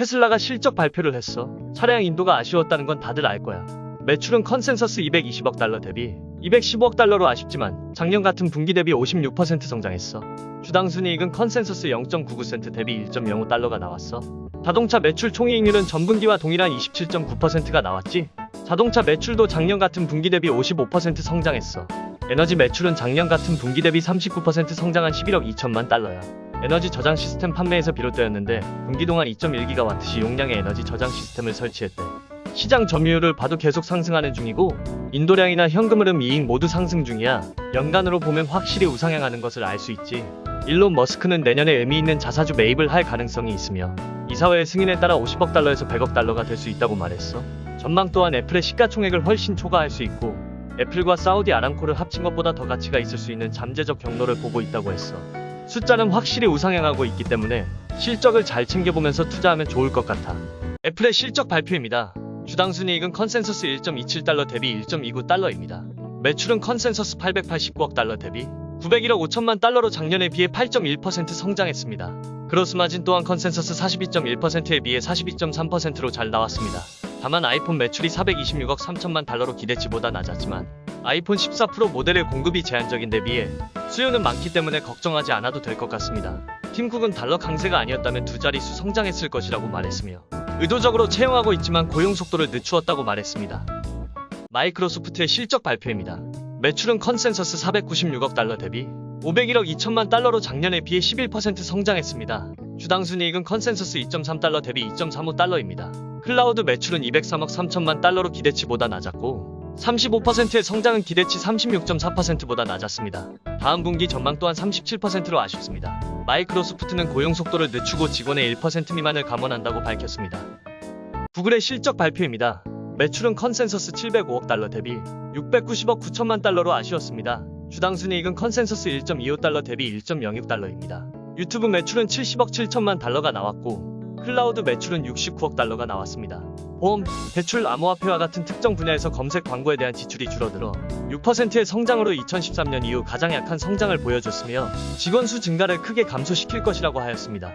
테슬라가 실적 발표를 했어. 차량 인도가 아쉬웠다는 건 다들 알 거야. 매출은 컨센서스 220억 달러 대비 215억 달러로 아쉽지만 작년 같은 분기 대비 56% 성장했어. 주당 순이익은 컨센서스 0.99센트 대비 1.05 달러가 나왔어. 자동차 매출 총이익률은 전분기와 동일한 27.9%가 나왔지. 자동차 매출도 작년 같은 분기 대비 55% 성장했어. 에너지 매출은 작년 같은 분기 대비 39% 성장한 11억 2천만 달러야. 에너지 저장 시스템 판매에서 비롯되었는데 분기 동안 2.1기가와트시 용량의 에너지 저장 시스템을 설치했대. 시장 점유율을 봐도 계속 상승하는 중이고 인도량이나 현금 흐름 이익 모두 상승 중이야. 연간으로 보면 확실히 우상향하는 것을 알 수 있지. 일론 머스크는 내년에 의미 있는 자사주 매입을 할 가능성이 있으며 이사회의 승인에 따라 50억 달러에서 100억 달러가 될 수 있다고 말했어. 전망 또한 애플의 시가총액을 훨씬 초과할 수 있고 애플과 사우디 아람코를 합친 것보다 더 가치가 있을 수 있는 잠재적 경로를 보고 있다고 했어. 숫자는 확실히 우상향하고 있기 때문에 실적을 잘 챙겨보면서 투자하면 좋을 것 같아. 애플의 실적 발표입니다. 주당 순이익은 컨센서스 1.27달러 대비 1.29달러입니다. 매출은 컨센서스 889억 달러 대비 901억 5천만 달러로 작년에 비해 8.1% 성장했습니다. 그로스 마진 또한 컨센서스 42.1%에 비해 42.3%로 잘 나왔습니다. 다만 아이폰 매출이 426억 3천만 달러로 기대치보다 낮았지만 아이폰 14 프로 모델의 공급이 제한적인 데 비해 수요는 많기 때문에 걱정하지 않아도 될 것 같습니다. 팀쿡은 달러 강세가 아니었다면 두 자릿수 성장했을 것이라고 말했으며 의도적으로 채용하고 있지만 고용 속도를 늦추었다고 말했습니다. 마이크로소프트의 실적 발표입니다. 매출은 컨센서스 496억 달러 대비 501억 2천만 달러로 작년에 비해 11% 성장했습니다. 주당 순이익은 컨센서스 2.3달러 대비 2.35달러입니다. 클라우드 매출은 203억 3천만 달러로 기대치보다 낮았고 35%의 성장은 기대치 36.4%보다 낮았습니다. 다음 분기 전망 또한 37%로 아쉽습니다. 마이크로소프트는 고용 속도를 늦추고 직원의 1% 미만을 감원한다고 밝혔습니다. 구글의 실적 발표입니다. 매출은 컨센서스 705억 달러 대비 690억 9천만 달러로 아쉬웠습니다. 주당 순이익은 컨센서스 1.25달러 대비 1.06달러입니다. 유튜브 매출은 70억 7천만 달러가 나왔고 클라우드 매출은 69억 달러가 나왔습니다. 보험, 대출, 암호화폐와 같은 특정 분야에서 검색 광고에 대한 지출이 줄어들어 6%의 성장으로 2013년 이후 가장 약한 성장을 보여줬으며 직원 수 증가를 크게 감소시킬 것이라고 하였습니다.